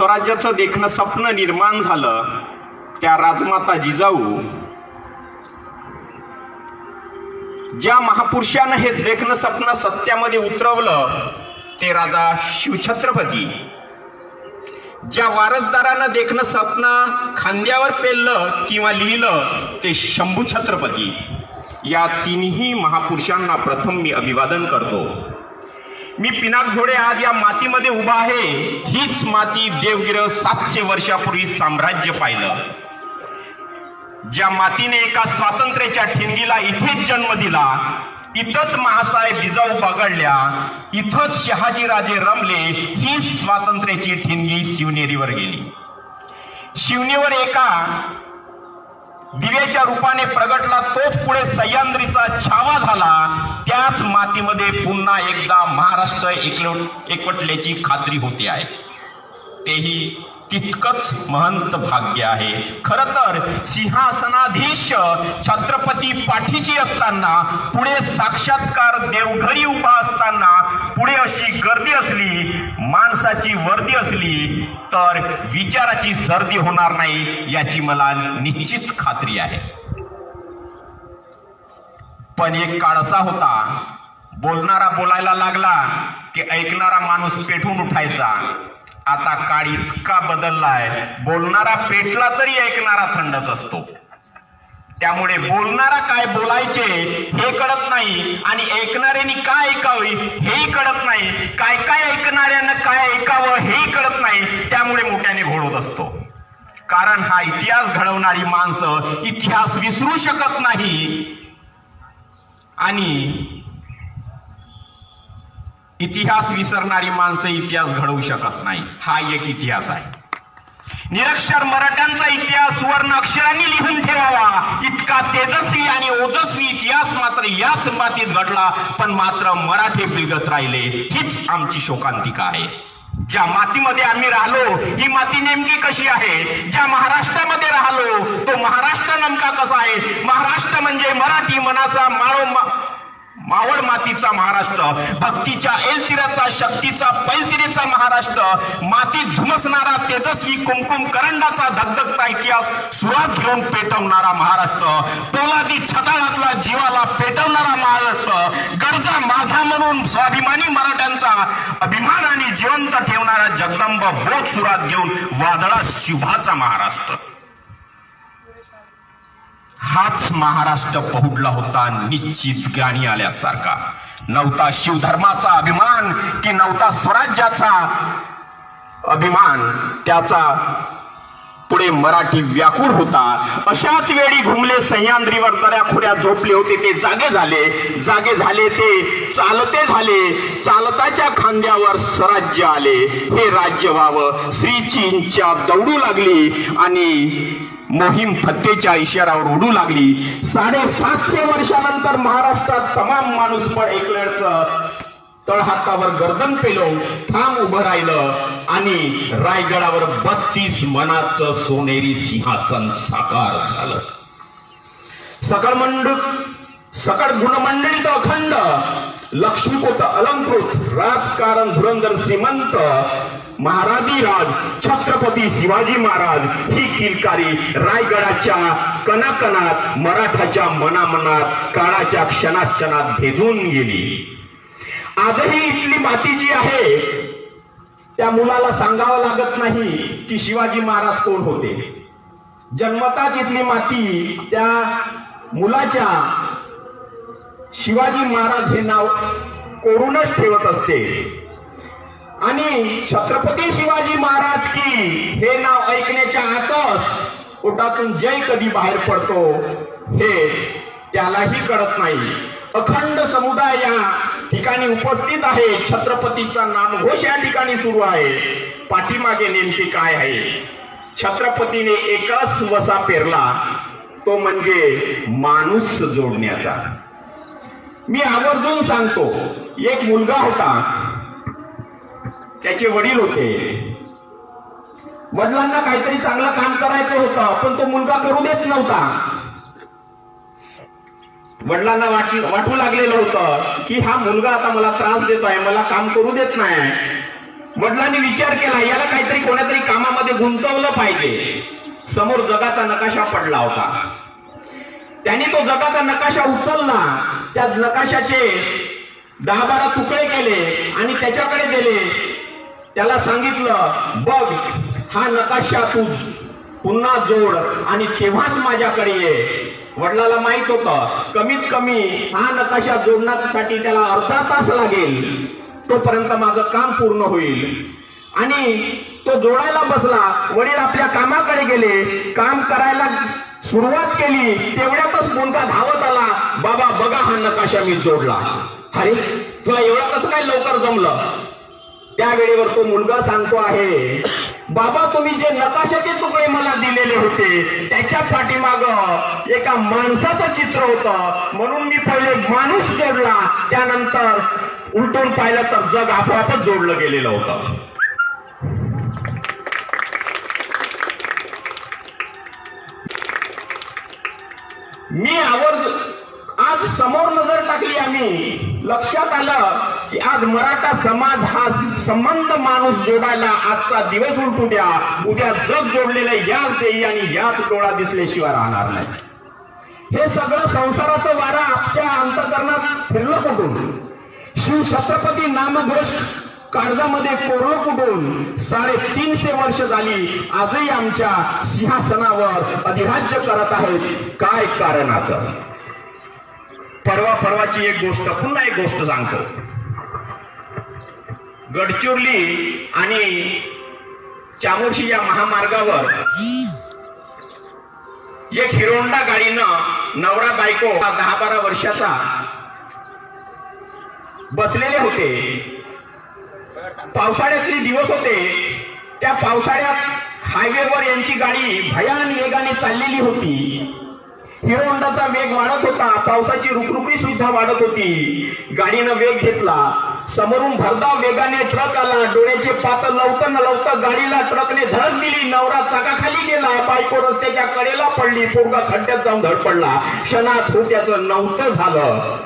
स्वराज्याचं देखणं स्वप्न निर्माण झालं त्या राजमाता जिजाऊ ज्या महापुरुषानं हे देखणं स्वप्न सत्यामध्ये उतरवलं ते राजा शिवछत्रपती. ज्या वारसदारानं देखणं स्वप्न खांद्यावर पेललं किंवा लिहिलं ते शंभू छत्रपती. या तिन्ही महापुरुषांना प्रथम मी अभिवादन करतो. मी पिनाक झोडे आज या मातीमध्ये उभा आहे. हीच माती देवगिर सातशे वर्षापूर्वी साम्राज्य पाहिलं. ज्या मातीने एका स्वातंत्र्याच्या ठिणगीला इथेच जन्म दिला इथंच महासाहेब जिजाऊ पगडल्या इथंच शहाजीराजे रमले ही स्वातंत्र्याची ठिणगी शिवनेरीवर गेली. शिवनेवर एका दिव्याच्या रूपाने प्रगटला तोच पुढे सह्याद्रीचा छावा झाला त्याच मातीमध्ये पुन्हा एकदा महाराष्ट्र एकलो- एकवटल्याची खात्री होते आहे. तेही तितकंच महंत भाग्य आहे. खर तर सिंहासनाधीश छत्रपती पाठीशी असताना पुढे साक्षात्कार देवघरी उभा असताना पुढे अशी गर्दी असली माणसाची वर्दी असली तर विचाराची सर्दी होणार नाही याची मला निश्चित खात्री आहे. पण एक काळ असा होता बोलणारा बोलायला लागला की ऐकणारा माणूस पेटून उठायचा. आता काळ इतका बदललाय बोलणारा पेटला तरी ऐकणारा थंडच असतो. त्यामुळे बोलणारा काय बोलायचे हे कळत नाही आणि ऐकणाऱ्यांनी काय ऐकावे हेही कळत नाही. काय काय ऐकणाऱ्यानं काय ऐकावं हेही कळत नाही. त्यामुळे मोठ्याने घोडत असतो. कारण हा इतिहास घडवणारी माणसं इतिहास विसरू शकत नाही. आणि इतिहास विसरणारी माणसं इतिहास घडवू शकत नाही. हा एक इतिहास आहे. निरक्षर मराठ्यांचा इतिहास सुवर्ण अक्षरांनी लिहून ठेवावा. इतका तेजस्वी आणि ओजस्वी इतिहास मात्र याच मातीत घडला पण मात्र मराठी बिलगत राहिले. हीच आमची शोकांतिका आहे. ज्या मातीमध्ये आम्ही राहिलो ही माती नेमकी कशी आहे? ज्या महाराष्ट्रामध्ये राहिलो तो महाराष्ट्र नेमका कसा आहे? महाराष्ट्र म्हणजे मराठी मनाचा माळो मा- मावळ मातीचा महाराष्ट्र भक्तीच्या एलतिराचा शक्तीचा पैलतिरेचा महाराष्ट्र मातीत धुमसणारा तेजस्वी कुमकुम करंडाचा धगधगता इतिहास सुरात घेऊन पेटवणारा महाराष्ट्र पोलादी छताळातला जीवाला पेटवणारा महाराष्ट्र गरजा माझा म्हणून स्वाभिमानी मराठ्यांचा अभिमान आणि जिवंत ठेवणारा जगदंब बोध सुरात घेऊन वादळा शिवाचा महाराष्ट्र. हाच महाराष्ट्र पहुडला होता निश्चित गाणी आल्यासारखा. नव्हता शिवधर्माचा अभिमान की नव्हता स्वराज्याचा अभिमान. त्याचा पुढे मराठी व्याकुळ होता. अशाच वेळी घुमले सह्याद्रीवर दऱ्या खुड्या झोपले होते. ते जागे झाले. जागे झाले ते चालते झाले. चालताच्या खांद्यावर स्वराज्य आले. हे राज्य व्हावं. श्रीचींच्या दौडू लागली आणि मोहीम फत्तेच्या इशारावर उडू लागली. साडेसातशे वर्षानंतर महाराष्ट्रात तमाम माणूस पण एकलडचं तळहातावर गर्दन पेलो ठाम उभं राहिलं आणि रायगडावर बत्तीस मनाचं सोनेरी सिंहासन साकार झालं. सकळ मंडळ सकळ गुणमंडळीत अखंड लक्ष्मीकोट अलंकृत राजकारण धुरंधर श्रीमंत महाराधिराज छत्रपती शिवाजी महाराज ही किलकारी रायगडाच्या कणाकणात मराठाच्या मनामनात काळाच्या क्षणाक्षणात भेदून गेली. आजही इथली माती जी आहे त्या मुलाला सांगावं लागत नाही की शिवाजी महाराज कोण होते. जन्मताच इथली माती त्या मुलाच्या शिवाजी महाराज हे नाव कोरूनच ठेवत असते. आणि छत्रपती शिवाजी महाराज की हे नाव ऐकण्याच्या आतच पोटातून जय कधी बाहेर पडतो हे त्यालाही कळत नाही. अखंड समुदाय या ठिकाणी उपस्थित आहे. छत्रपतीचा नामघोष या ठिकाणी सुरू आहे. पाठीमागे नेमके काय आहे? छत्रपतीने एकच वसा पेरला तो म्हणजे माणूस जोडण्याचा. मी आवर्जून सांगतो एक मुलगा होता त्याचे वडील होते. वडिलांना काहीतरी चांगलं काम करायचं होतं पण तो मुलगा करू देत नव्हता. वडिलांना वाट वाटू लागलेलं होतं की हा मुलगा आता मला त्रास देतोय मला काम करू देत नाही. वडिलांनी विचार केला याला काहीतरी कोणातरी कामामध्ये गुंतवलं पाहिजे. समोर जगाचा नकाशा पडला होता. त्यांनी तो जगाचा नकाशा उचलला. त्या नकाशाचे दहा बारा तुकडे केले आणि त्याच्याकडे दिले त्याला सांगितलं बघ हा नकाशा तू पुन्हा जोड आणि तेव्हाच माझ्याकडे ये. वडिलाला माहीत होतं कमीत कमी हा नकाशा जोडण्यासाठी त्याला अर्धा तास लागेल. तोपर्यंत माझं काम पूर्ण होईल. आणि तो जोडायला बसला. वडील आपल्या कामाकडे गेले. काम करायला सुरुवात केली. तेवढ्यातच मुलगा धावत आला. बाबा बघा हा नकाशा मी जोडला. अरे तुला एवढं कसं काय लवकर जमलं? त्या वेळेवर तो मुलगा सांगतो आहे बाबा तुम्ही जे नकाशाचे तुकडे मला दिलेले होते त्याच्या पाठीमाग एका माणसाचं चित्र होतं. म्हणून मी पहिले माणूस जोडला. त्यानंतर उलटून पाहिलं तर जग आपोआपच जोडलं गेलेलं होतं. मी आवर्ज आज समोर नजर टाकली आम्ही लक्षात आलं की आज मराठा समाज हा संबंध माणूस जोडायला आजचा दिवस उलटू द्या. उद्या जग जोडलेलं याच देई आणि याच डोळा दिसल्याशिवाय राहणार नाही. हे सगळं संसाराचं वारा आपल्या अंतकरणात फिरलं कुठून? शिव छत्रपती नामघोष काळजामध्ये कोरलं कुठून? साडेतीनशे वर्ष झाली आजही आमच्या सिंहासनावर अधिराज्य करत आहेत. काय कारणाचं? परवा परवाची एक गोष्ट पुन्हा एक गोष्ट सांगतो. गडचिरोली आणि चामोर्शी या महामार्गावर एक हिरोंडा गाडीनं नवरा बायको हा दहा बारा वर्षाचा बसलेले होते. पावसाळ्यातले दिवस होते त्या पावसाळ्यात हायवेवर यांची गाडी भयान वेगाने चाललेली होती. हिरो होंडाचा वेग वाढत होता. पावसाची रुकरुकी सुद्धा वाढत होती. गाडीनं वेग घेतला. समोरून भरदा वेगाने ट्रक आला. डोळ्याचे पात लवकर न लवकर गाडीला ट्रकने धडक दिली. नवरा चाकाखाली गेला. बायको रस्त्याच्या कडेला पडली. पोरगा खड्ड्यात जाऊन धडपडला. क्षणात होत्याचं नव्हतं झालं.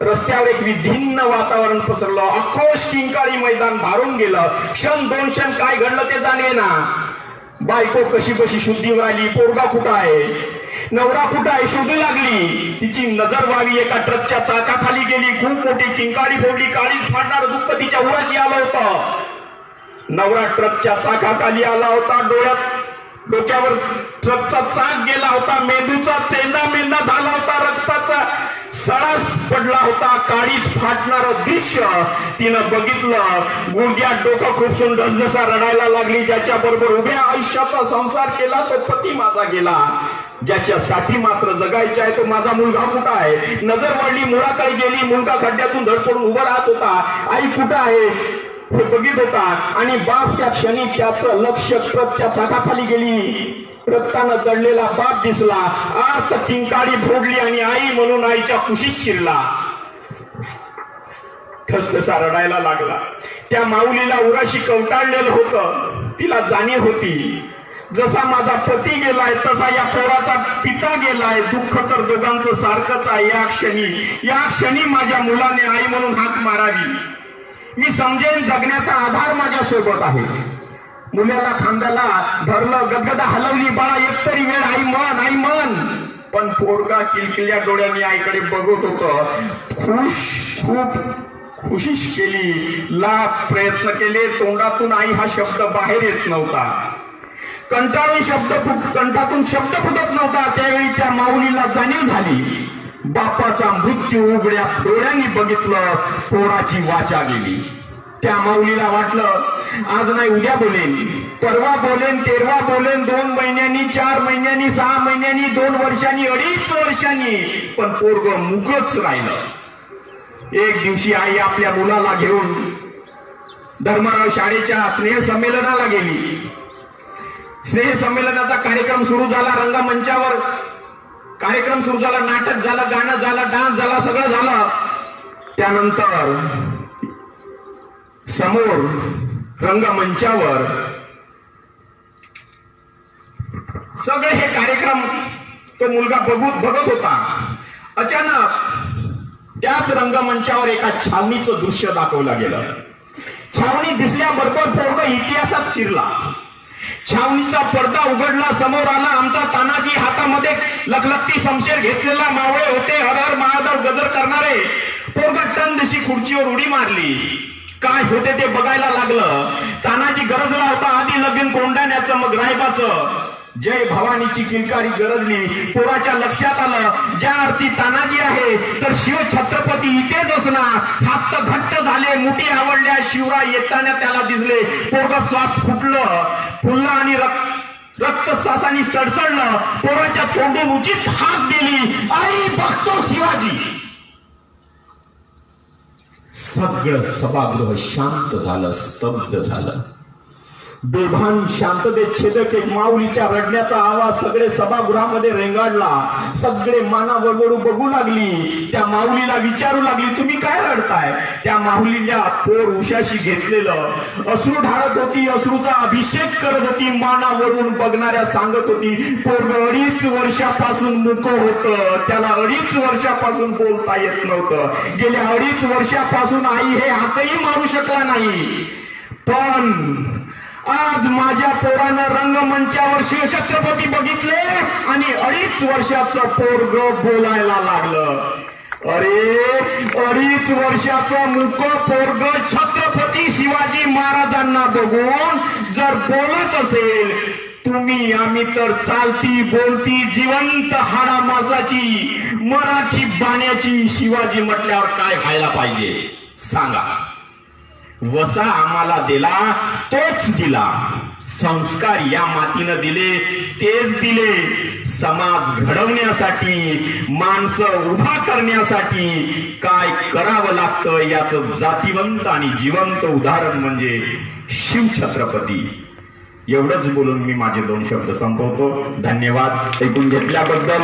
रस्त्यावर एक विभिन्न वातावरण पसरलं. अखोश किंकाळी मैदान भारून गेलं. क्षण दोन क्षण काय घडलं ते जाणे ना बायको कशी कशी शुद्धीवर आली? पोरगा कुठं आहे? नवरा कुठं शोधू लागली. तिची नजर व्हावी एका ट्रकच्या चाकाखाली गेली. खूप मोठी किंकाळी फोडली काळीच फाडणार दुःख तिच्या उराशी आलं होतं. नवरा ट्रकच्या चाकाखाली आला होता. डोळ्यात डोक्यावर ट्रकचा चाक गेला होता. मेंदूचा चेंदा मेंदा झाला होता. रक्ताचा सळास पडला होता. काळीच फाटणार दृश्य तिनं बघितलं. गुडघ्यात डोकं खुपसून ढसढसा रडायला लागली ज्याच्या बरोबर उभ्या आयुष्याचा संसार केला तो पती माझा गेला. ज्याच्यासाठी मात्र जगायचे आहे तो माझा मुलगा कुठं आहे? नजर वाढली मुळाकडे गेली मुलगा खड्ड्यातून धडपडून उभा राहत होता. आई कुठं आहे? हे बघित होता. आणि बाप त्या क्षणी त्याचं लक्ष ट्रकच्या चाकाखाली गेली. रक्तानं दडलेला बाप दिसला. आर्त किंकाळी फोडली आणि आई म्हणून आईच्या कुशीत शिरला. ठसठसा रडायला लागला. त्या माऊलीला उराशी कवटाळलेलं होतं. तिला जाणीव होती. जसा माझा पती गेलाय तसा या पोराचा पिता गेलाय. दुःख तर दोघांचं सारखंच आहे. या क्षणी या क्षणी माझ्या मुलाने आई म्हणून हाक मारावी. मी समजेन जगण्याचा आधार माझ्या सोबत आहे. मुलाला खांद्याला धरलं गदगदा हलवली बाळा एक तरी वेळ आई मन आई मन पण पोरगा किलकिल्या डोळ्यांनी आईकडे बघत होत. खुश खूप खुशीश केली. लाख प्रयत्न केले. तोंडातून आई हा शब्द बाहेर येत नव्हता. कंटाळून शब्द फुट कंठातून शब्द फुटत नव्हता. त्यावेळी त्या माऊलीला जाणीव झाली. बापाचा मृत्यू उघड्या डोळ्यांनी बघितलं. पोराची वाचा गेली. त्या माऊलीला वाटलं आज नाही उद्या बोलेन. परवा बोलेन तेरवा बोलेन दोन महिन्यांनी चार महिन्यांनी सहा महिन्यांनी दोन वर्षांनी अडीच वर्षांनी. पण पोरग मुकच राहिलं. एक दिवशी आई आपल्या मुलाला घेऊन धर्मराव शाळेच्या स्नेह संमेलनाला गेली. स्नेह संमेलनाचा कार्यक्रम सुरू झाला रंगमंचावर कार्यक्रम सुरू झाला नाटक झालं गाणं झालं डान्स झाला सगळं झालं. त्यानंतर समोर रंगमंचावर सगळे हे कार्यक्रम तो मुलगा बघूत बघत होता. अचानक त्याच रंगमंचावर एका छावणीचं दृश्य दाखवलं गेलं. छावणी दिसल्याबरोबर पूर्ण इतिहासात शिरला. छावणीचा पडदा उघडला समोर आला आमचा तानाजी. हातामध्ये लखलखती समशेर घेतलेला मावळे होते. हरहर हर महादेव गजर करणारे. पोरग टन खुर्चीवर उडी मारली. काय होते ते बघायला लागलं. तानाजी गरजला होता. आधी लगीन कोंडाण्याचं मग रायबाचं. जय भवानीची किलकारी गरजली पोराच्या लक्षात आलं. ज्या अर्थी तानाजी आहे तर शिव छत्रपती इथेच असणार. हात घट्ट झाले मुठी आवडल्या शिवराय येताना त्याला दिसले. पोरग श्वास फुटलं. फुललं आणि रक्त रक्त श्वासाने सडसडलं. पोराच्या तोंडून उचित हात दिली. आई बघतो शिवाजी! सगळं सभागृह शांत झालं स्तब्ध झालं. बेभान शांततेत छेदक एक माऊलीच्या रडण्याचा आवाज सगळे सभागृहामध्ये रेंगाडला. सगळे माना वळवळू बघू लागली. त्या माऊलीला विचारू लागली तुम्ही काय रडताय? त्या माऊलीला पोर उशाशी घेतलेलं. अश्रू ढाळत होती अश्रूचा अभिषेक करत होती मानावरून बघणाऱ्या सांगत होती पोरग अडीच वर्षापासून मुक होत. त्याला अडीच वर्षापासून बोलता येत नव्हतं. गेल्या अडीच वर्षापासून आई हे हातही मारू शकला नाही. पण आज माझ्या पोरानं रंगमंचावर शिवछत्रपती बघितले आणि अडीच वर्षाचं पोरग बोलायला लागलं. अरे अडीच वर्षाचं मुक पोरग छत्रपती शिवाजी महाराजांना बघून जर बोलत असेल तुम्ही आम्ही तर चालती बोलती जिवंत हाडा मासाची मराठी बाण्याची शिवाजी म्हटल्यावर काय व्हायला पाहिजे? सांगा. वसा आम्हाला दिला तोच दिला. संस्कार या मातीनं दिले तेच दिले. समाज घडवण्यासाठी माणसं उभा करण्यासाठी काय करावं लागतं याच जातीवंत आणि जिवंत उदाहरण म्हणजे शिवछत्रपती. एवढंच बोलून मी माझे दोन शब्द संपवतो. धन्यवाद. ऐकून घेतल्याबद्दल